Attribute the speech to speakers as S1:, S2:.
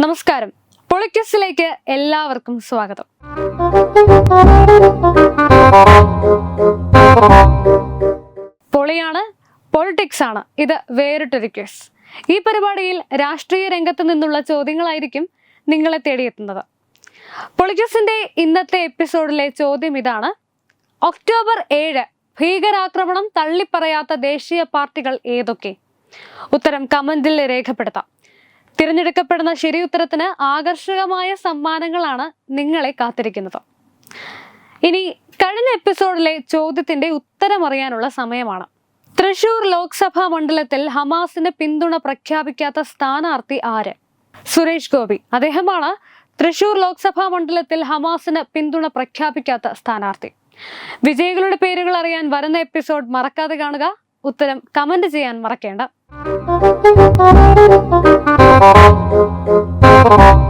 S1: നമസ്കാരം. പൊളിക്കസിലേക്ക് എല്ലാവർക്കും സ്വാഗതം. പൊളിയാണ് പൊളിറ്റിക്സ് ആണ്. ഇത് വേറിട്ടൊരു ക്വസ് ഈ പരിപാടിയിൽ രാഷ്ട്രീയ രംഗത്ത് നിന്നുള്ള ചോദ്യങ്ങളായിരിക്കും നിങ്ങളെ തേടിയെത്തുന്നത്. പൊളിറ്റിക്സിന്റെ ഇന്നത്തെ എപ്പിസോഡിലെ ചോദ്യം ഇതാണ്. ഒക്ടോബർ ഏഴ് ഭീകരാക്രമണം തള്ളിപ്പറയാത്ത ദേശീയ പാർട്ടികൾ ഏതൊക്കെ? ഉത്തരം കമന്റിൽ രേഖപ്പെടുത്താം. തിരഞ്ഞെടുക്കപ്പെടുന്ന ശരി ഉത്തരത്തിന് ആകർഷകമായ സമ്മാനങ്ങളാണ് നിങ്ങളെ കാത്തിരിക്കുന്നത്. ഇനി കഴിഞ്ഞ എപ്പിസോഡിലെ ചോദ്യത്തിന്റെ ഉത്തരമറിയാനുള്ള സമയമാണ്. തൃശൂർ ലോക്സഭാ മണ്ഡലത്തിൽ ഹമാസിന് പിന്തുണ പ്രഖ്യാപിക്കാത്ത സ്ഥാനാർത്ഥി ആര്? സുരേഷ് ഗോപി. അദ്ദേഹമാണ് തൃശൂർ ലോക്സഭാ മണ്ഡലത്തിൽ ഹമാസിന് പിന്തുണ പ്രഖ്യാപിക്കാത്ത സ്ഥാനാർത്ഥി. വിജയികളുടെ പേരുകൾ അറിയാൻ വരുന്ന എപ്പിസോഡ് മറക്കാതെ കാണുക. ഉത്തരം കമന്റ് ചെയ്യാൻ മറക്കേണ്ട. Thank you.